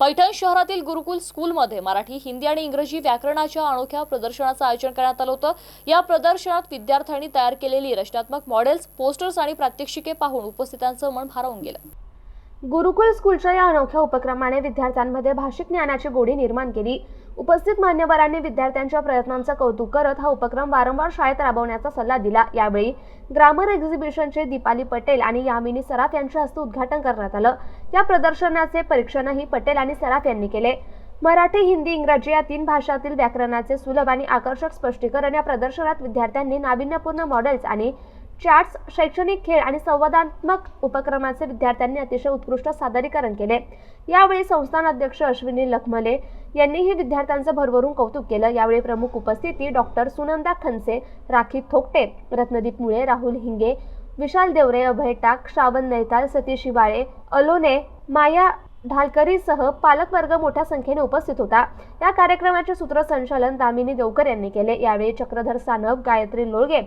पैठण शहरातील गुरुकुल स्कूलमध्ये मराठी हिंदी आणि इंग्रजी व्याकरणाच्या अनोख्या प्रदर्शनाचं आयोजन करण्यात आलं होतं. या प्रदर्शनात विद्यार्थ्यांनी तयार केलेली रचनात्मक मॉडेल्स पोस्टर्स आणि प्रात्यक्षिके पाहून उपस्थितांचं मन भारावून गेलं. गुरुकुल स्कूलच्या या अनोख्या उपक्रमाने विद्यार्थ्यांमध्ये भाषिक ज्ञानाची गोडी निर्माण केली. उपस्थित मान्यवरांनी विद्यार्थ्यांच्या प्रयत्नांचं कौतुक करत हा उपक्रम वारंवार शाळेत राबवण्याचा सल्ला दिला. यावेळी ग्रामर एक्झिबिशनचे दीपाली पटेल आणि यामिनी सराफ यांच्या हस्ते उद्घाटन करण्यात आलं. या प्रदर्शनाचे परीक्षणही पटेल आणि सराफ यांनी केले. मराठी हिंदी इंग्रजी या तीन भाषातील व्याकरणाचे सुलभ आणि आकर्षक स्पष्टीकरण या प्रदर्शनात विद्यार्थ्यांनी नाविन्यपूर्ण मॉडेल्स आणि चॅट्स शैक्षणिक खेळ आणि संवादात्मक उपक्रमाचे विद्यार्थ्यांनी अतिशय उत्कृष्ट सादरीकरण केले. यावेळी संस्थान अध्यक्ष अश्विनी लखमले यांनीही विद्यार्थ्यांचं भरभरून कौतुक केलं. यावेळी प्रमुख उपस्थिती डॉक्टर सुनंदा खनसे राखी थोकटे रत्नदीप मुळे राहुल हिंगे विशाल देवरे अभय टाक श्रावण नैताल सतीश शिवाळे अलोने माया ढालकरीसह पालकवर्ग मोठ्या संख्येने उपस्थित होता. या कार्यक्रमाचे सूत्रसंचालन दामिनी देवकर यांनी केले. यावेळी चक्रधर सानप गायत्री लोळगे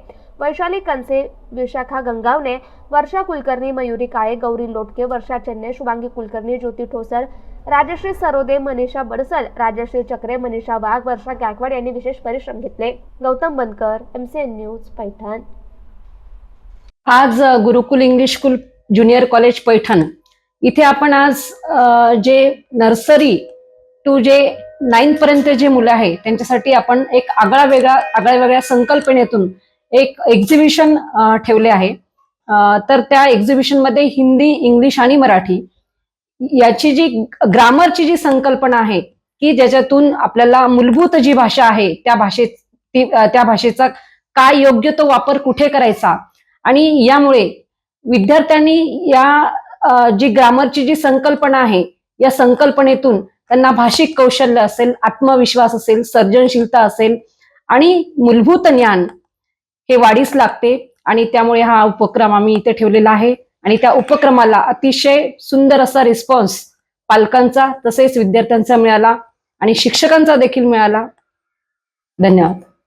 वैशाली कंसे विशाखा गंगावने वर्षा कुलकर्णी मयुरी काळे गौरी लोटके वर्षा चेन्ने शुभांगी कुलकर्णी ज्योती ठोसर राजश्री सरोदे मनीषा बडसल राजश्री चक्रे मनीषा वाघ वर्षा गायकवाड यांनी विशेष परिश्रम घेतले. Gautam Bankar MCN news Paithan. आज Gurukul English school junior college Paithan. इथे आपण आज जे नर्सरी टू जे नाईन्थ पर्यंत जे मुलं आहे त्यांच्यासाठी आपण एक आगळा वेगळा आगळ्या वेगळ्या संकल्पनेतून एक एक्झिबिशन ठेवले आहे. तर त्या एक्झिबिशनमध्ये हिंदी इंग्लिश आणि मराठी याची जी ग्रामरची जी संकल्पना आहे की ज्याच्यातून आपल्याला मूलभूत जी भाषा आहे त्या भाषेत त्या भाषेचा काय योग्य तो वापर कुठे करायचा? आणि यामुळे विद्यार्थ्यांनी या जी ग्रामरची जी संकल्पना आहे या संकल्पनेतून त्यांना भाषिक कौशल्य असेल आत्मविश्वास असेल सर्जनशीलता असेल आणि मूलभूत ज्ञान हे वाढीस लागते आणि त्यामुळे हा उपक्रम आम्ही इथे ठेवलेला आहे. आणि त्या उपक्रमाला अतिशय सुंदर असा रिस्पॉन्स पालकांचा तसेच विद्यार्थ्यांचा मिळाला आणि शिक्षकांचा देखील मिळाला. धन्यवाद.